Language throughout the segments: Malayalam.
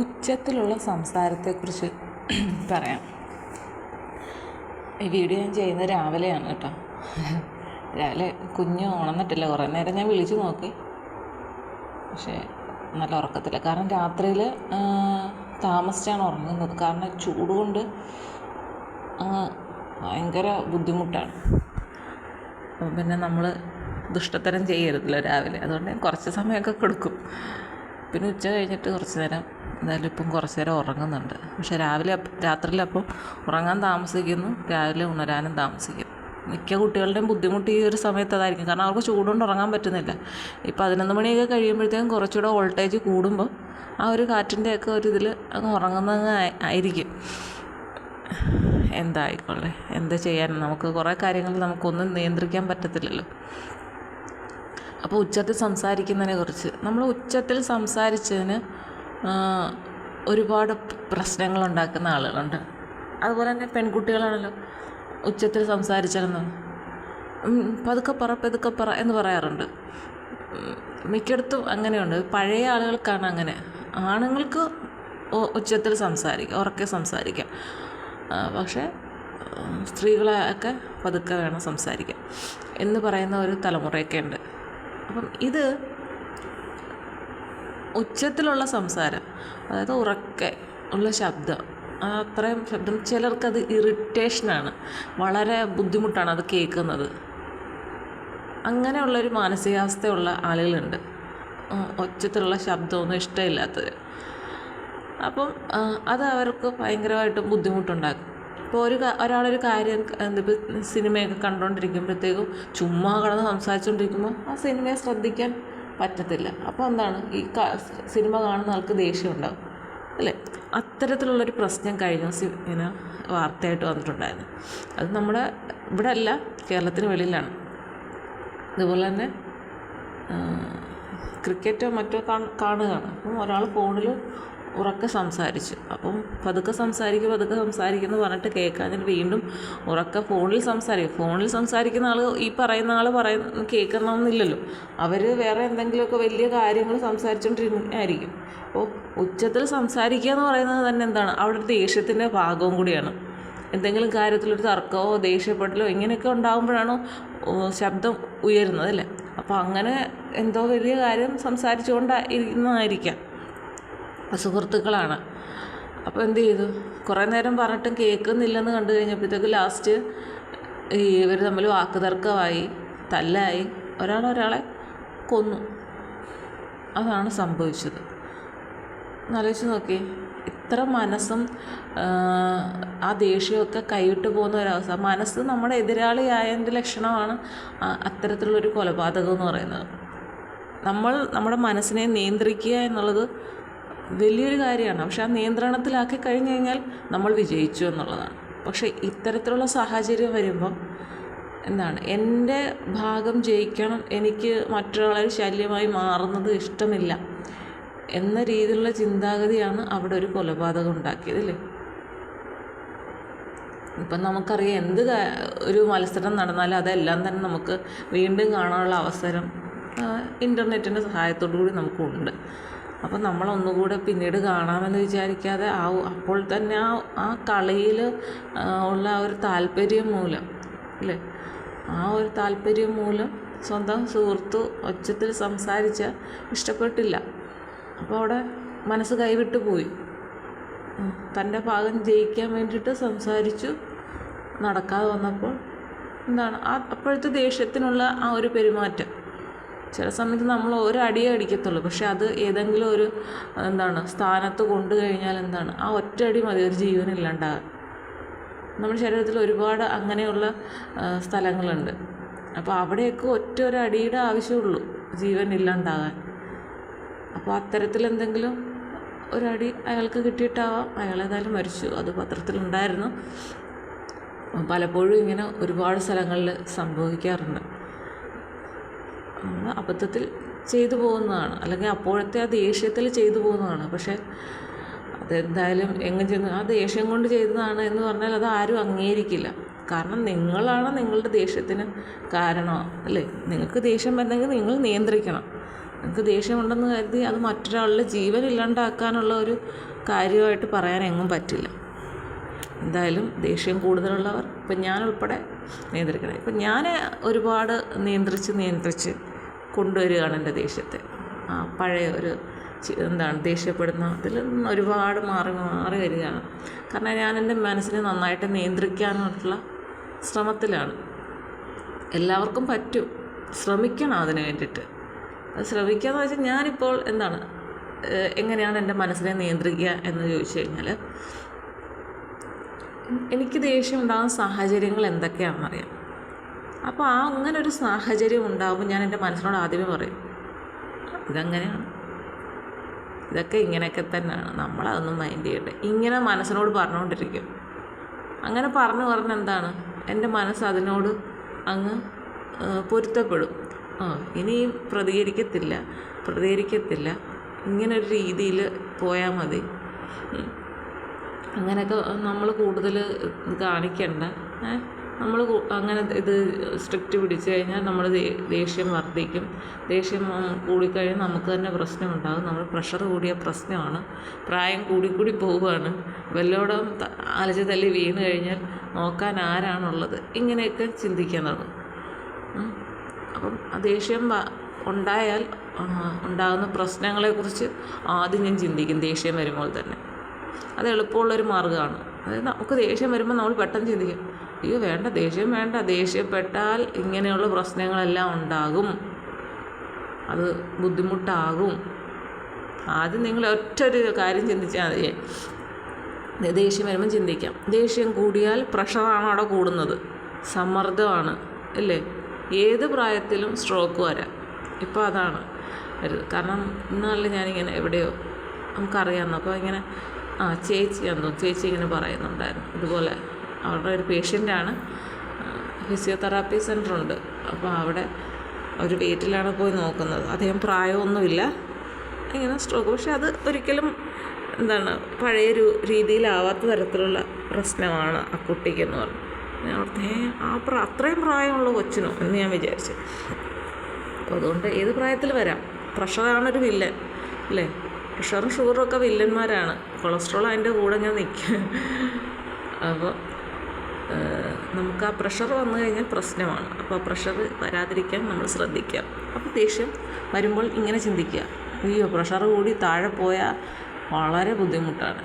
ഉച്ചത്തിലുള്ള സംസാരത്തെക്കുറിച്ച് പറയാം. ഈ വീഡിയോ ഞാൻ ചെയ്യുന്നത് രാവിലെയാണ് കേട്ടോ. രാവിലെ കുഞ്ഞ് ഉണർന്നിട്ടില്ല കുറേ നേരം ഞാൻ വിളിച്ചു നോക്കി. പക്ഷേ നല്ല ഉറക്കത്തില്ല. കാരണം രാത്രിയിൽ താമസിച്ചാണ് ഉറങ്ങുന്നത്. കാരണം ചൂട് കൊണ്ട് അങ്ങ് ഭയങ്കര ബുദ്ധിമുട്ടാണ്. പിന്നെ നമ്മൾ ദുഷ്ടത്തരം ചെയ്യരുതല്ലോ രാവിലെ. അതുകൊണ്ട് കുറച്ച് സമയമൊക്കെ കൊടുക്കും. പിന്നെ ഉച്ച കഴിഞ്ഞിട്ട് കുറച്ച് നേരം എന്തായാലും ഇപ്പം കുറച്ച് നേരം ഉറങ്ങുന്നുണ്ട്. പക്ഷേ രാവിലെ രാത്രിയിൽ അപ്പോൾ ഉറങ്ങാൻ താമസിക്കുന്നു. രാവിലെ ഉണരാനും താമസിക്കുന്നു മിക്ക കുട്ടികളുടെയും ബുദ്ധിമുട്ട് ഈ ഒരു സമയത്ത് അതായിരിക്കും. കാരണം അവർക്ക് ചൂടുകൊണ്ട് ഉറങ്ങാൻ പറ്റുന്നില്ല. ഈ പതിനൊന്ന് മണിയൊക്കെ കഴിയുമ്പോഴത്തേക്കും കുറച്ചുകൂടെ വോൾട്ടേജ് കൂടുമ്പോൾ ആ ഒരു കാറ്റിന്റെയൊക്കെ ഒരു ഇതിൽ അങ്ങ് ഉറങ്ങുന്നങ്ങ് ആയിരിക്കും. എന്തായിക്കോളെ എന്താ ചെയ്യാൻ നമുക്ക് കുറേ കാര്യങ്ങൾ നമുക്കൊന്നും നിയന്ത്രിക്കാൻ പറ്റത്തില്ലല്ലോ. അപ്പോൾ ഉച്ചത്തിൽ സംസാരിക്കുന്നതിനെ കുറിച്ച്. നമ്മൾ ഉച്ചത്തിൽ സംസാരിച്ചതിന് ഒരുപാട് പ്രശ്നങ്ങളുണ്ടാക്കുന്ന ആളുകളുണ്ട്. അതുപോലെ തന്നെ പെൺകുട്ടികളാണല്ലോ ഉച്ചത്തിൽ സംസാരിച്ചിരുന്നത്. പതുക്കെ പറ പതുക്കെ പറ എന്ന് പറയാറുണ്ട്. മിക്കയിടത്തും അങ്ങനെയുണ്ട്. പഴയ ആളുകൾക്കാണ് അങ്ങനെ. ആണുങ്ങൾക്ക് ഉച്ചത്തിൽ സംസാരിക്കാം ഉറക്കെ സംസാരിക്കാം. പക്ഷേ സ്ത്രീകളെയൊക്കെ പതുക്കെ വേണം സംസാരിക്കാൻ. എന്ന് പറയുന്ന ഒരു തലമുറയൊക്കെ ഉണ്ട്. അപ്പം ഇത് ഉച്ചത്തിലുള്ള സംസാരം അതായത് ഉറക്കെ ഉള്ള ശബ്ദം. അത്രയും ശബ്ദം ചിലർക്കത് ഇറിറ്റേഷനാണ്. വളരെ ബുദ്ധിമുട്ടാണ് അത് കേൾക്കുന്നത്. അങ്ങനെയുള്ളൊരു മാനസികാവസ്ഥയുള്ള ആളുകളുണ്ട്. ഒച്ചത്തിലുള്ള ശബ്ദമൊന്നും ഇഷ്ടമില്ലാത്തത് അപ്പം അത് അവർക്ക് ഭയങ്കരമായിട്ട് ബുദ്ധിമുട്ടുണ്ടാക്കും. ഇപ്പോൾ ഒരു ഒരാളൊരു കാര്യം എന്തിപ്പോൾ സിനിമയൊക്കെ കണ്ടുകൊണ്ടിരിക്കുമ്പോഴത്തേക്കും ചുമ്മാ കിടന്ന് സംസാരിച്ചുകൊണ്ടിരിക്കുമ്പോൾ ആ സിനിമയെ ശ്രദ്ധിക്കാൻ പറ്റത്തില്ല. അപ്പോൾ എന്താണ്? ഈ സിനിമ കാണുന്ന ആൾക്ക് ദേഷ്യം ഉണ്ടാവും അല്ലേ? അത്തരത്തിലുള്ളൊരു പ്രശ്നം കഴിഞ്ഞ ദിവസം ഇങ്ങനെ വാർത്തയായിട്ട് വന്നിട്ടുണ്ടായിരുന്നു. അത് നമ്മുടെ ഇവിടെ അല്ല കേരളത്തിന് വെളിയിലാണ്. അതുപോലെ തന്നെ ക്രിക്കറ്റോ മറ്റോ കാണുകയാണ്. അപ്പം ഒരാൾ ഫോണിൽ ഉറക്കെ സംസാരിച്ചു. അപ്പം പതുക്കെ സംസാരിക്കുക പതുക്കെ സംസാരിക്കുന്നു പറഞ്ഞിട്ട് കേൾക്കാഞ്ഞിട്ട് വീണ്ടും ഉറക്കെ ഫോണിൽ സംസാരിക്കും. ഫോണിൽ സംസാരിക്കുന്ന ആൾ ഈ പറയുന്ന ആൾ പറയുന്ന കേൾക്കണമെന്നില്ലല്ലോ. അവർ വേറെ എന്തെങ്കിലുമൊക്കെ വലിയ കാര്യങ്ങൾ സംസാരിച്ചുകൊണ്ടിരിക്കും അപ്പോൾ ഉച്ചത്തിൽ സംസാരിക്കുക എന്ന് പറയുന്നത് തന്നെ എന്താണ്? അവിടെ ദേഷ്യത്തിന്റെ ഭാഗവും കൂടിയാണ്. എന്തെങ്കിലും കാര്യത്തിലൊരു തർക്കമോ ദേഷ്യപ്പെടലോ ഇങ്ങനെയൊക്കെ ഉണ്ടാകുമ്പോഴാണോ ശബ്ദം ഉയരുന്നത് അല്ലേ? അപ്പോൾ അങ്ങനെ എന്തോ വലിയ കാര്യം സംസാരിച്ചുകൊണ്ട് ഇരിക്കുന്നതായിരിക്കാം സുഹൃത്തുക്കളാണ്. അപ്പോൾ എന്ത് ചെയ്തു? കുറേ നേരം പറഞ്ഞിട്ടും കേൾക്കുന്നില്ലെന്ന് കണ്ടു കഴിഞ്ഞപ്പോഴത്തേക്ക് ലാസ്റ്റ് ഈ ഇവർ തമ്മിൽ വാക്ക് തർക്കമായി തല്ലായി. ഒരാൾ ഒരാളെ കൊന്നു. അതാണ് സംഭവിച്ചത്. ആലോചിച്ച് നോക്കി ഇത്ര മനസ്സും ആ ദേഷ്യമൊക്കെ കൈവിട്ട് പോകുന്ന ഒരവസ്ഥ മനസ്സ് നമ്മുടെ എതിരാളിയായതിന്റെ ലക്ഷണമാണ് അത്തരത്തിലുള്ളൊരു കൊലപാതകം എന്ന് പറയുന്നത്. നമ്മൾ നമ്മുടെ മനസ്സിനെ നിയന്ത്രിക്കുക എന്നുള്ളത് വലിയൊരു കാര്യമാണ്. പക്ഷെ ആ നിയന്ത്രണത്തിലാക്കി കഴിഞ്ഞു കഴിഞ്ഞാൽ നമ്മൾ വിജയിച്ചു എന്നുള്ളതാണ്. പക്ഷേ ഇത്തരത്തിലുള്ള സാഹചര്യം വരുമ്പം എന്താണ്? എന്റെ ഭാഗം ജയിക്കണം എനിക്ക് മറ്റൊരാളെ ശല്യമായി മാറുന്നത് ഇഷ്ടമില്ല എന്ന രീതിയിലുള്ള ചിന്താഗതിയാണ് അവിടെ ഒരു കൊലപാതകം ഉണ്ടാക്കിയത് അല്ലേ? ഇപ്പം നമുക്കറിയാം എന്ത് ഒരു മത്സരം നടന്നാലും അതെല്ലാം തന്നെ നമുക്ക് വീണ്ടും കാണാനുള്ള അവസരം ഇന്റർനെറ്റിന്റെ സഹായത്തോടു കൂടി നമുക്കുണ്ട്. അപ്പം നമ്മളൊന്നുകൂടെ പിന്നീട് കാണാമെന്ന് വിചാരിക്കാതെ ആ അപ്പോൾ തന്നെ ആ ആ കളിയിൽ ഉള്ള ആ ഒരു താല്പര്യം മൂലം അല്ലേ? ആ ഒരു താല്പര്യം മൂലം സ്വന്തം സുഹൃത്ത് ഒച്ചത്തിൽ സംസാരിച്ച ഇഷ്ടപ്പെട്ടില്ല. അപ്പോൾ അവിടെ മനസ്സ് കൈവിട്ട് പോയി. തന്റെ ഭാഗം ജയിക്കാൻ വേണ്ടിയിട്ട് സംസാരിച്ചു. നടക്കാതെ വന്നപ്പോൾ എന്താണ് ആ അപ്പോഴത്തെ ദേഷ്യത്തിനുള്ള ആ ഒരു പെരുമാറ്റം. ചില സമയത്ത് നമ്മൾ ഒരു ഒരടിയേ അടിക്കത്തുള്ളൂ. പക്ഷെ അത് ഏതെങ്കിലും ഒരു എന്താണ് സ്ഥാനത്ത് കൊണ്ടു കഴിഞ്ഞാൽ എന്താണ് ആ ഒറ്റയടി മതി ഒരു ജീവനില്ലാണ്ടാകാൻ നമ്മുടെ ശരീരത്തിൽ ഒരുപാട് അങ്ങനെയുള്ള സ്ഥലങ്ങളുണ്ട്. അപ്പോൾ അവിടെയൊക്കെ ഒറ്റ ഒരു അടിയുടെ ആവശ്യമുള്ളൂ ജീവൻ ഇല്ലാണ്ടാകാൻ. അപ്പോൾ അത്തരത്തിൽ എന്തെങ്കിലും ഒരടി അയാൾക്ക് കിട്ടിയിട്ടാവാം. അയാൾ ഏതായാലും മരിച്ചു. അത് പത്രത്തിലുണ്ടായിരുന്നു പലപ്പോഴും ഇങ്ങനെ ഒരുപാട് സ്ഥലങ്ങളിൽ സംഭവിക്കാറുണ്ട്. നമ്മൾ അബദ്ധത്തിൽ ചെയ്തു പോകുന്നതാണ്. അല്ലെങ്കിൽ അപ്പോഴത്തെ ആ ദേഷ്യത്തിൽ ചെയ്തു പോകുന്നതാണ്. പക്ഷേ അതെന്തായാലും എങ്ങനെ ചെന്ന് ആ ദേഷ്യം കൊണ്ട് ചെയ്തതാണ് എന്ന് പറഞ്ഞാൽ അത് ആരും അംഗീകരിക്കില്ല. കാരണം നിങ്ങളാണ് നിങ്ങളുടെ ദേഷ്യത്തിന് കാരണം? അല്ലേ? നിങ്ങൾക്ക് ദേഷ്യം വരുന്നെങ്കിൽ നിങ്ങൾ നിയന്ത്രിക്കണം. നിങ്ങൾക്ക് ദേഷ്യമുണ്ടെന്ന് കരുതി അത് മറ്റൊരാളുടെ ജീവൻ ഇല്ലാണ്ടാക്കാനുള്ള ഒരു കാര്യമായിട്ട് പറയാൻ എങ്ങും പറ്റില്ല. എന്തായാലും ദേഷ്യം കൂടുതലുള്ളവർ ഇപ്പം ഞാൻ ഉൾപ്പെടെ നിയന്ത്രിക്കണം. ഇപ്പം ഞാൻ ഒരുപാട് നിയന്ത്രിച്ച് നിയന്ത്രിച്ച് കൊണ്ടുവരികയാണ് എന്റെ ദേഷ്യത്തെ. പഴയ ഒരു എന്താണ് ദേഷ്യപ്പെടുന്ന അതിൽ നിന്ന് ഒരുപാട് മാറി മാറി വരികയാണ്. കാരണം ഞാൻ എന്റെ മനസ്സിനെ നന്നായിട്ട് നിയന്ത്രിക്കാനുള്ള ശ്രമത്തിലാണ്. എല്ലാവർക്കും പറ്റും. ശ്രമിക്കണം അതിന് വേണ്ടിയിട്ട്. ശ്രമിക്കുക എന്ന് വെച്ചാൽ ഞാനിപ്പോൾ എന്താണ് എങ്ങനെയാണ് എന്റെ മനസ്സിനെ നിയന്ത്രിക്കുക എന്ന് ചോദിച്ചു കഴിഞ്ഞാൽ എനിക്ക് ദേഷ്യം ഉണ്ടാകുന്ന സാഹചര്യങ്ങൾ എന്തൊക്കെയാണെന്നറിയാം. അപ്പോൾ ആ അങ്ങനെ ഒരു സാഹചര്യം ഉണ്ടാകുമ്പോൾ ഞാൻ എന്റെ മനസ്സിനോട് ആദ്യമേ പറയും ഇതങ്ങനെയാണ്. ഇതൊക്കെ ഇങ്ങനെയൊക്കെ തന്നെയാണ്. നമ്മളതൊന്നും മൈൻഡ് ചെയ്യട്ടെ ഇങ്ങനെ മനസ്സിനോട് പറഞ്ഞുകൊണ്ടിരിക്കും അങ്ങനെ പറഞ്ഞു പറഞ്ഞ് എന്താണ്? എന്റെ മനസ്സ് അതിനോട് അങ്ങ് പൊരുത്തപ്പെടും. ആ ഇനി പ്രതികരിക്കത്തില്ല പ്രതികരിക്കത്തില്ല. ഇങ്ങനൊരു രീതിയിൽ പോയാൽ മതി. അങ്ങനെയൊക്കെ നമ്മൾ കൂടുതൽ കാണിക്കണ്ട. നമ്മൾ അങ്ങനെ ഇത് സ്ട്രിക്റ്റ് പിടിച്ചു കഴിഞ്ഞാൽ നമ്മൾ ദേഷ്യം വർദ്ധിക്കും. ദേഷ്യം കൂടിക്കഴിഞ്ഞാൽ നമുക്ക് തന്നെ പ്രശ്നമുണ്ടാകും. നമ്മൾ പ്രഷർ കൂടിയ പ്രശ്നമാണ്. പ്രായം കൂടിക്കൂടി പോവുകയാണ്. വല്ലോടം അലച്ചു തല്ലി വീണ് കഴിഞ്ഞാൽ നോക്കാൻ ആരാണുള്ളത്? ഇങ്ങനെയൊക്കെ ചിന്തിക്കുന്നത്. അപ്പം ആ ദേഷ്യം ഉണ്ടായാൽ ഉണ്ടാകുന്ന പ്രശ്നങ്ങളെക്കുറിച്ച് ആദ്യം ഞാൻ ചിന്തിക്കും. ദേഷ്യം വരുമ്പോൾ തന്നെ. അത് എളുപ്പമുള്ളൊരു മാർഗമാണ്. അതായത് നമുക്ക് ദേഷ്യം വരുമ്പോൾ നമ്മൾ പെട്ടെന്ന് ചിന്തിക്കും അയ്യോ വേണ്ട ദേഷ്യം വേണ്ട ദേഷ്യപ്പെട്ടാൽ ഇങ്ങനെയുള്ള പ്രശ്നങ്ങളെല്ലാം ഉണ്ടാകും. അത് ബുദ്ധിമുട്ടാകും. ആദ്യം നിങ്ങൾ ഒറ്റ ഒരു കാര്യം ചിന്തിച്ചാൽ മതി. ദേഷ്യം വരുമ്പം ചിന്തിക്കാം. ദേഷ്യം കൂടിയാൽ പ്രഷറാണ് അവിടെ കൂടുന്നത്. സമ്മർദ്ദമാണ് അല്ലേ? ഏത് പ്രായത്തിലും സ്ട്രോക്ക് വരാം. ഇപ്പോൾ അതാണ്. കാരണം ഇന്നാളിൽ ഞാനിങ്ങനെ എവിടെയോ നമുക്കറിയാമെന്നോ അപ്പോൾ ഇങ്ങനെ ആ ചേച്ചി എന്തോ ചേച്ചി ഇങ്ങനെ പറയുന്നുണ്ടായിരുന്നു. ഇതുപോലെ അവരുടെ ഒരു പേഷ്യന്റാണ്. ഫിസിയോതെറാപ്പി സെന്റർ ഉണ്ട് അപ്പോൾ അവിടെ ഒരു വീട്ടിലാണ് പോയി നോക്കുന്നത്. അധികം പ്രായമൊന്നുമില്ല. ഇങ്ങനെ സ്ട്രോക്ക്. പക്ഷെ അത് ഒരിക്കലും എന്താണ് പഴയ ഒരു രീതിയിലാവാത്ത തരത്തിലുള്ള പ്രശ്നമാണ് ആ കുട്ടിക്കെന്ന് പറഞ്ഞു. ഞാൻ ഓർത്ത് ആ പ്ര അത്രയും പ്രായമുള്ള കൊച്ചിനോ? എന്ന് ഞാൻ വിചാരിച്ചു. അപ്പോൾ അതുകൊണ്ട് ഏത് പ്രായത്തിൽ വരാം? പ്രഷറാണൊരു വില്ലൻ അല്ലേ? പ്രഷറും ഷുഗറും ഒക്കെ വില്ലന്മാരാണ്. കൊളസ്ട്രോൾ അതിന്റെ കൂടെ ഞാൻ നിൽക്കുക അപ്പോൾ നമുക്ക് ആ പ്രഷർ വന്നു കഴിഞ്ഞാൽ പ്രശ്നമാണ്. അപ്പോൾ പ്രഷർ വരാതിരിക്കാൻ നമ്മൾ ശ്രദ്ധിക്കുക. അപ്പോൾ ദേഷ്യം വരുമ്പോൾ ഇങ്ങനെ ചിന്തിക്കുക. അയ്യോ പ്രഷർ കൂടി താഴെ പോയാൽ വളരെ ബുദ്ധിമുട്ടാണ്.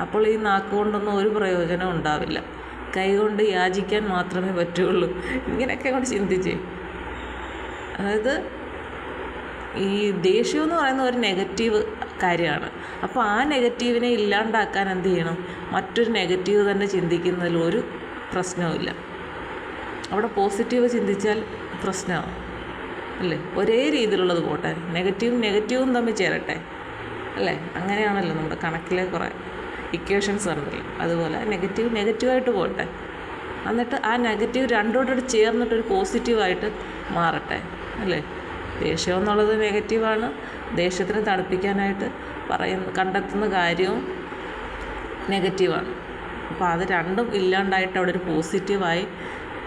അപ്പോൾ ഈ നാക്ക് കൊണ്ടൊന്നും ഒരു പ്രയോജനം ഉണ്ടാവില്ല. കൈകൊണ്ട് യാചിക്കാൻ മാത്രമേ പറ്റുള്ളൂ. ഇങ്ങനെയൊക്കെ കൊണ്ട് ചിന്തിച്ചേ. അതായത് ഈ ദേഷ്യം എന്ന് പറയുന്ന ഒരു നെഗറ്റീവ് കാര്യമാണ്. അപ്പോൾ ആ നെഗറ്റീവിനെ ഇല്ലാണ്ടാക്കാൻ എന്ത് ചെയ്യണം? മറ്റൊരു നെഗറ്റീവ് തന്നെ ചിന്തിക്കുന്നതിൽ ഒരു പ്രശ്നവുമില്ല അവിടെ പോസിറ്റീവ് ചിന്തിച്ചാൽ പ്രശ്നമാണ് അല്ലേ? ഒരേ രീതിയിലുള്ളത് പോട്ടെ. നെഗറ്റീവും നെഗറ്റീവും തമ്മിൽ ചേരട്ടെ. അല്ലേ? അങ്ങനെയാണല്ലോ നമ്മുടെ കണക്കിലെ കുറേ ഇക്വേഷൻസ് ഉണ്ടല്ലോ അതുപോലെ നെഗറ്റീവ് നെഗറ്റീവായിട്ട് പോട്ടെ. എന്നിട്ട് ആ നെഗറ്റീവ് രണ്ടോടുകൂടി ചേർന്നിട്ടൊരു പോസിറ്റീവായിട്ട് മാറട്ടെ. അല്ലേ? ദേഷ്യം എന്നുള്ളത് നെഗറ്റീവാണ്. ദേഷ്യത്തിനെ തണുപ്പിക്കാനായിട്ട് പറയുന്ന കണ്ടെത്തുന്ന കാര്യവും നെഗറ്റീവാണ്. അപ്പോൾ അത് രണ്ടും ഇല്ലാണ്ടായിട്ട് അവിടെ ഒരു പോസിറ്റീവായി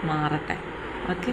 മാറട്ടെ. ഓക്കെ?